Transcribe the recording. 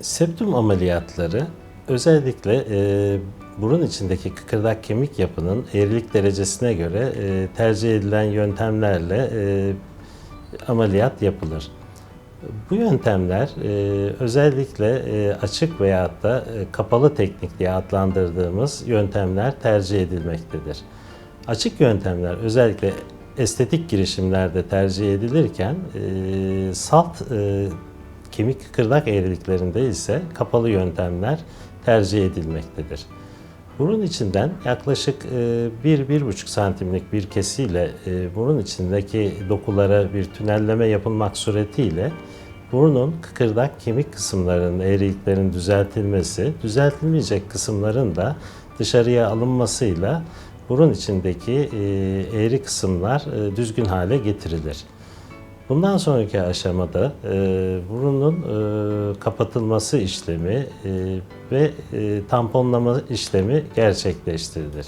Septum ameliyatları özellikle e, burun içindeki kıkırdak kemik yapının eğrilik derecesine göre e, tercih edilen yöntemlerle e, ameliyat yapılır. Bu yöntemler e, özellikle e, açık veyahut da e, kapalı teknik diye adlandırdığımız yöntemler tercih edilmektedir. Açık yöntemler özellikle estetik girişimlerde tercih edilirken e, salt e, kemik kıkırdak eğriliklerinde ise kapalı yöntemler tercih edilmektedir. Burun içinden yaklaşık e, 1-1,5 santimlik bir kesiyle e, burun içindeki dokulara bir tünelleme yapılmak suretiyle burnun kıkırdak kemik kısımlarının eğriliklerin düzeltilmesi, düzeltilmeyecek kısımların da dışarıya alınmasıyla burun içindeki e, eğri kısımlar e, düzgün hale getirilir. Bundan sonraki aşamada e, burunun e, kapatılması işlemi e, ve e, tamponlama işlemi gerçekleştirilir.